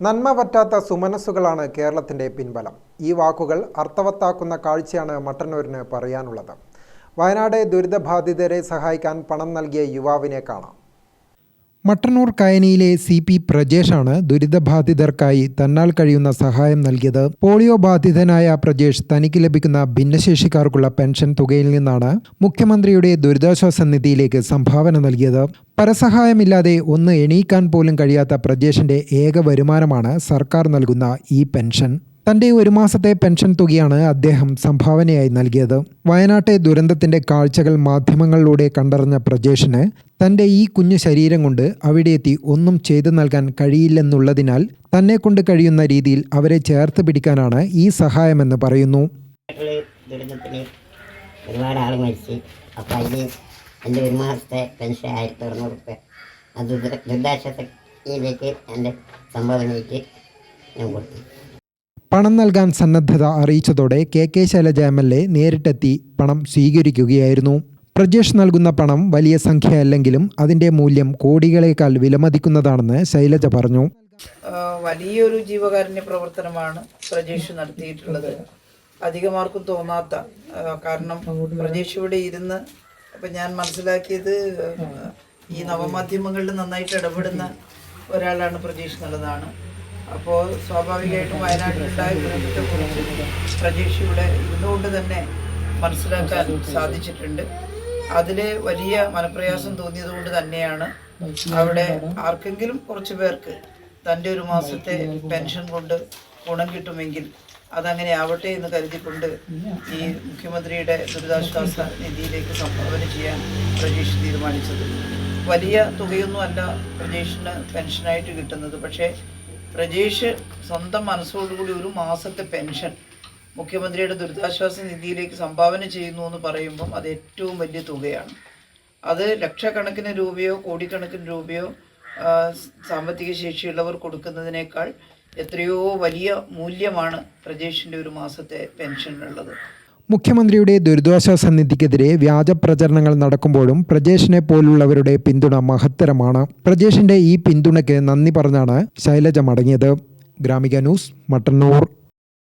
നന്മ പറ്റാത്ത സുമനസ്സുകളാണ് കേരളത്തിന്റെ പിൻബലം. ഈ വാക്കുകൾ അർത്ഥവത്താക്കുന്ന കാഴ്ചയാണ് മട്ടന്നൂരിന് പറയാനുള്ളത്. വയനാട് ദുരിതബാധിതരെ സഹായിക്കാൻ പണം നൽകിയ യുവാവിനെ കാണാം. മട്ടന്നൂർ കായനിയിലെ സി പി പ്രജേഷാണ് ദുരിതബാധിതർക്കായി തന്നാൽ കഴിയുന്ന സഹായം നൽകിയത്. പോളിയോ ബാധിതനായ പ്രജേഷ് തനിക്ക് ലഭിക്കുന്ന ഭിന്നശേഷിക്കാർക്കുള്ള പെൻഷൻ തുകയിൽ നിന്നാണ് മുഖ്യമന്ത്രിയുടെ ദുരിതാശ്വാസ നിധിയിലേക്ക് സംഭാവന നൽകിയത്. പരസഹായമില്ലാതെ ഒന്ന് എണീക്കാൻ പോലും കഴിയാത്ത പ്രജേഷിന്റെ ഏക വരുമാനമാണ് സർക്കാർ നൽകുന്ന ഈ പെൻഷൻ. തന്റെ ഒരു മാസത്തെ പെൻഷൻ തുകയാണ് അദ്ദേഹം സംഭാവനയായി നൽകിയത്. വയനാട്ടെ ദുരന്തത്തിന്റെ കാഴ്ചകൾ മാധ്യമങ്ങളിലൂടെ കണ്ടറിഞ്ഞ പ്രജേഷിന് തന്റെ ഈ കുഞ്ഞു ശരീരം കൊണ്ട് അവിടെ എത്തി ഒന്നും ചെയ്തു നൽകാൻ കഴിയില്ലെന്നുള്ളതിനാൽ തന്നെ കൊണ്ട് കഴിയുന്ന രീതിയിൽ അവരെ ചേർത്ത് പിടിക്കാനാണ് ഈ സഹായമെന്ന് പറയുന്നു. ഒരുപാട് ആൾ അതിൽ എന്റെ ഒരു മാസത്തെ പെൻഷൻ ആയിരത്തി എന്റെ ഞാൻ കൊടുത്തു. പണം നൽകാൻ സന്നദ്ധത അറിയിച്ചതോടെ K K Shailaja M L A നേരിട്ടെത്തി പണം സ്വീകരിക്കുകയായിരുന്നു. പ്രജേഷ് നൽകുന്ന പണം വലിയ സംഖ്യയല്ലെങ്കിലും അതിന്റെ മൂല്യം കോടികളേക്കാൾ വിലമതിക്കുന്നതാണെന്ന് ശൈലജ പറഞ്ഞു. വലിയൊരു ജീവകാരുണ്യ പ്രവർത്തനമാണ് പ്രജേഷ് നടത്തിയിട്ടുള്ളത്. അധികമാർക്കും തോന്നാത്ത കാരണം പ്രജേഷ് ഇവിടെ ഇരുന്ന് അപ്പം ഞാൻ മനസ്സിലാക്കിയത് ഈ നവമാധ്യമങ്ങളിൽ നന്നായിട്ട് ഇടപെടുന്ന ഒരാളാണ് പ്രജേഷ് എന്നുള്ളതാണ്. അപ്പോൾ സ്വാഭാവികമായിട്ടും വയനാട്ടിലുണ്ടായ ദുരന്തത്തെക്കുറിച്ച് ഇവിടെ ഇരുന്നുകൊണ്ട് തന്നെ മനസ്സിലാക്കാൻ സാധിച്ചിട്ടുണ്ട്. അതിൽ വലിയ മനപ്രയാസം തോന്നിയതുകൊണ്ട് തന്നെയാണ് അവിടെ ആർക്കെങ്കിലും കുറച്ച് പേർക്ക് തന്റെ ഒരു മാസത്തെ പെൻഷൻ കൊണ്ട് ഗുണം കിട്ടുമെങ്കിൽ അതങ്ങനെ ആവട്ടെ എന്ന് കരുതിക്കൊണ്ട് ഈ മുഖ്യമന്ത്രിയുടെ ദുരിതാശ്വാസ നിധിയിലേക്ക് സംഭാവന ചെയ്യാൻ പ്രജേഷ് തീരുമാനിച്ചത്. വലിയ തുകയൊന്നും അല്ല പ്രജേഷിന് പെൻഷനായിട്ട് കിട്ടുന്നത്. പക്ഷേ പ്രജേഷ് സ്വന്തം മനസ്സോടുകൂടി ഒരു മാസത്തെ പെൻഷൻ മുഖ്യമന്ത്രിയുടെ ദുരിതാശ്വാസ നിധിയിലേക്ക് സംഭാവന ചെയ്യുന്നു എന്ന് പറയുമ്പം അത് ഏറ്റവും വലിയ തുകയാണ്. അത് ലക്ഷക്കണക്കിന് രൂപയോ കോടിക്കണക്കിന് രൂപയോ സാമ്പത്തിക ശേഷിയുള്ളവർ കൊടുക്കുന്നതിനേക്കാൾ എത്രയോ വലിയ മൂല്യമാണ് പ്രജേഷിന്റെ ഒരു മാസത്തെ പെൻഷനുള്ളത്. മുഖ്യമന്ത്രിയുടെ ദുരിതാശ്വാസ നിധിക്കെതിരെ വ്യാജ പ്രചരണങ്ങൾ നടക്കുമ്പോഴും പ്രജേഷിനെ പോലുള്ളവരുടെ പിന്തുണ മഹത്തരമാണ്. പ്രജേഷിന്റെ ഈ പിന്തുണയ്ക്ക് നന്ദി പറഞ്ഞാണ് ശൈലജ മടങ്ങിയത്. ഗ്രാമിക ന്യൂസ് മട്ടന്നൂർ.